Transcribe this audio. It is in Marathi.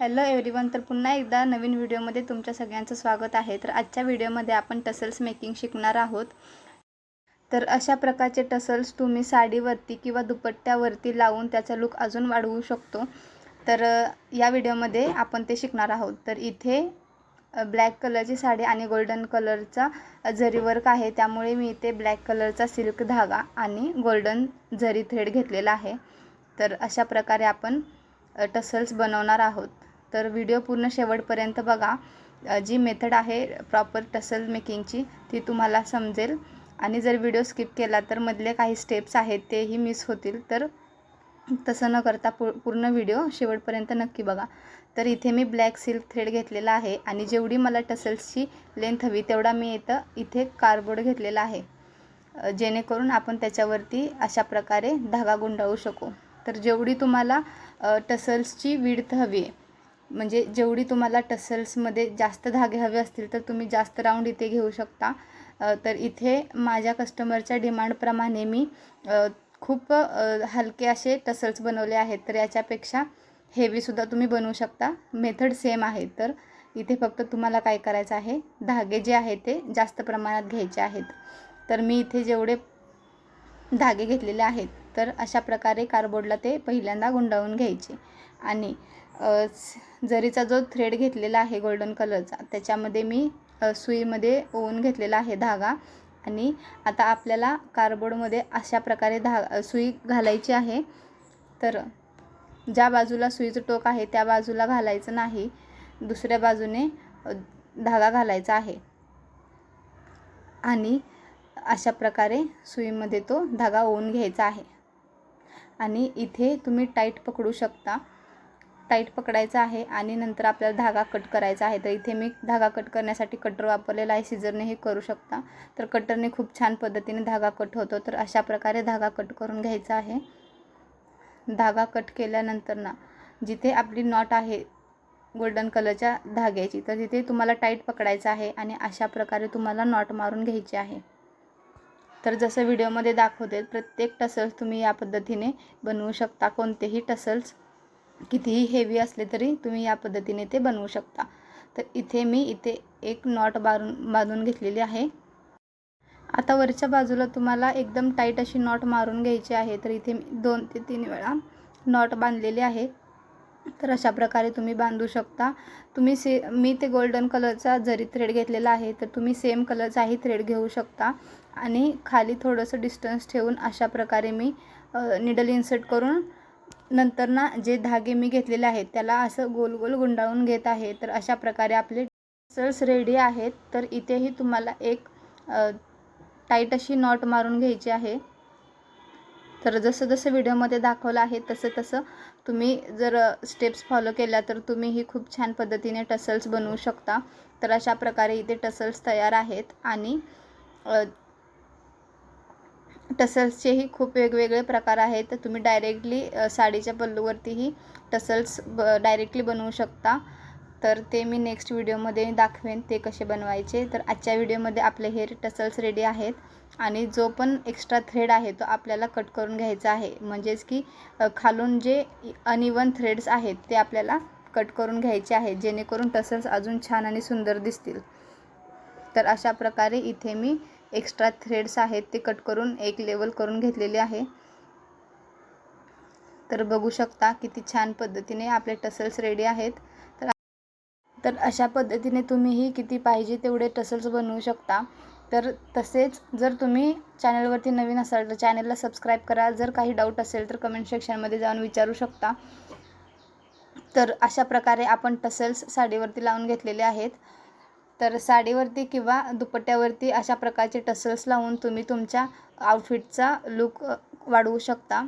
हॅलो एव्हरीवन तर पुन्हा एकदा नवीन व्हिडिओमध्ये तुमच्या सगळ्यांचं स्वागत आहे. तर आजच्या व्हिडिओमध्ये आपण टसल्स मेकिंग शिकणार आहोत. तर अशा प्रकारचे टसल्स तुम्ही साडीवरती किंवा दुपट्ट्यावरती लावून त्याचा लुक अजून वाढवू शकतो. तर या व्हिडिओमध्ये आपण ते शिकणार आहोत. तर इथे ब्लॅक कलरची साडी आणि गोल्डन कलरचा जरी वर्क आहे त्यामुळे मी इथे ब्लॅक कलरचा सिल्क धागा आणि गोल्डन जरी थ्रेड घेतलेला आहे. तर अशा प्रकारे आपण टसल्स बनवणार आहोत. तर व्हिडिओ पूर्ण शेवटपर्यंत बघा. जी मेथड आहे प्रॉपर टसल मेकिंगची ती तुम्हाला समजेल. आणि जर व्हिडिओ स्किप केला तर मधले काही स्टेप्स आहेत तेही मिस होतील. तर तसं न करता पू पूर्ण व्हिडिओ शेवटपर्यंत नक्की बघा. तर इथे मी ब्लॅक सिल्क थ्रेड घेतलेला आहे आणि जेवढी मला टसल्सची लेंथ हवी तेवढा मी इथं इथे कार्डबोर्ड घेतलेला आहे. जेणेकरून आपण त्याच्यावरती अशा प्रकारे धागा गुंडाळू शकू. तर जेवढी तुम्हाला टसल्सची विड्थ हवी आहे म्हणजे जेवढी तुम्हाला टसल्समध्ये जास्त धागे हवे असतील तर तुम्ही जास्त राऊंड इथे घेऊ शकता. तर इथे माझ्या कस्टमरच्या डिमांडप्रमाणे मी खूप हलके असे टसल्स बनवले आहेत. तर याच्यापेक्षा हेवीसुद्धा तुम्ही बनवू शकता. मेथड सेम आहे. तर इथे फक्त तुम्हाला काय करायचं आहे? धागे जे आहेत ते जास्त प्रमाणात घ्यायचे आहेत. तर मी इथे जेवढे धागे घेतलेले आहेत तर अशा प्रकारे कार्डबोर्डला ते पहिल्यांदा गुंडाळून घ्यायचे. आणि जरीचा जो थ्रेड घेतलेला आहे गोल्डन कलरचा त्याच्यामध्ये मी सुईमध्ये ओवून घेतलेला आहे धागा. आणि आता आपल्याला कार्डबोर्डमध्ये अशा प्रकारे धा सुई घालायची आहे. तर ज्या बाजूला सुईचं टोक आहे त्या बाजूला घालायचं नाही. दुसऱ्या बाजूने धागा घालायचा आहे. आणि अशा प्रकारे सुईमध्ये तो धागा ओवून घ्यायचा आहे. आणि इथे तुम्ही टाईट पकडू शकता. टाईट पकडायचं आहे आणि नंतर आपल्याला धागा कट करायचा आहे. तर इथे मी धागा कट करण्यासाठी कटर वापरलेला आहे. सिजरने हे करू शकता. तर कटरने खूप छान पद्धतीने धागा कट होतो. तर अशा प्रकारे धागा कट करून घ्यायचा आहे. धागा कट केल्यानंतर ना जिथे आपली नॉट आहे गोल्डन कलरच्या धाग्याची तर तिथे तुम्हाला टाईट पकडायचं आहे आणि अशा प्रकारे तुम्हाला नॉट मारून घ्यायची आहे. तर जसं व्हिडिओमध्ये दाखवते प्रत्येक टसल्स तुम्ही या पद्धतीने बनवू शकता. कोणतेही टसल्स कितीही हेवी असले तरी तुम्ही या पद्धतीने ते बनवू शकता. तर इथे मी इथे एक नॉट बारून बांधून घेतलेली आहे. आता वरच्या बाजूला तुम्हाला एकदम टाईट अशी नॉट मारून घ्यायची आहे. तर इथे मी दोन ते तीन वेळा नॉट बांधलेली आहे. तर अशा प्रकारे तुम्ही बांधू शकता. तुम्ही से मी ते गोल्डन कलरचा जरी थ्रेड घेतलेला आहे तर तुम्ही सेम कलरचाही थ्रेड घेऊ शकता. आणि खाली थोडंसं डिस्टन्स ठेवून अशा प्रकारे मी निडल इन्सर्ट करून नंतर ना जे धागे मी घेतलेले आहेत त्याला असं गोल गोल गुंडाळून घेत आहे. तर अशा प्रकारे आपले टसल्स रेडी आहेत. तर इथेही तुम्हाला एक टाईट अशी नॉट मारून घ्यायची आहे. तर जसं जसं व्हिडिओमध्ये दाखवलं आहे तसं तसं तुम्ही जर स्टेप्स फॉलो केल्या तर तुम्हीही खूप छान पद्धतीने टसल्स बनवू शकता. तर अशा प्रकारे इथे टसल्स तयार आहेत. आणि टसल्सचेही खूप वेगवेगळे प्रकार आहेत. तर तुम्ही डायरेक्टली साडीच्या पल्लूवरतीही टसल्स ब डायरेक्टली बनवू शकता. तर ते मी नेक्स्ट व्हिडिओमध्ये दाखवेन ते कसे बनवायचे. तर आजच्या व्हिडिओमध्ये आपले हेअर टसल्स रेडी आहेत. आणि जो पण एक्स्ट्रा थ्रेड आहे तो आपल्याला कट करून घ्यायचा आहे. म्हणजेच की खालून जे अनइवन थ्रेड्स आहेत ते आपल्याला कट करून घ्यायचे आहे. जेणेकरून टसल्स अजून छान आणि सुंदर दिसतील. तर अशा प्रकारे इथे मी एक्स्ट्रा थ्रेड्स आहेत ते कट करून एक लेवल करून घेतलेले आहे. तर बघू शकता किती छान पद्धतीने आपले टसल्स रेडी आहेत. तर तर अशा पद्धतीने तुम्हीही किती पाहिजे तेवढे टसल्स बनवू शकता. तर तसेच जर तुम्ही चॅनलवरती नवीन असाल तर चॅनलला सबस्क्राईब करा. जर काही डाऊट असेल तर कमेंट सेक्शनमध्ये जाऊन विचारू शकता. तर अशा प्रकारे आपण टसल्स साडीवरती लावून घेतलेले आहेत. तर साडीवरती किंवा दुपट्ट्यावरती अशा प्रकारचे टसल्स लावून तुम्ही तुमच्या आउटफिटचा लुक वाढवू शकता.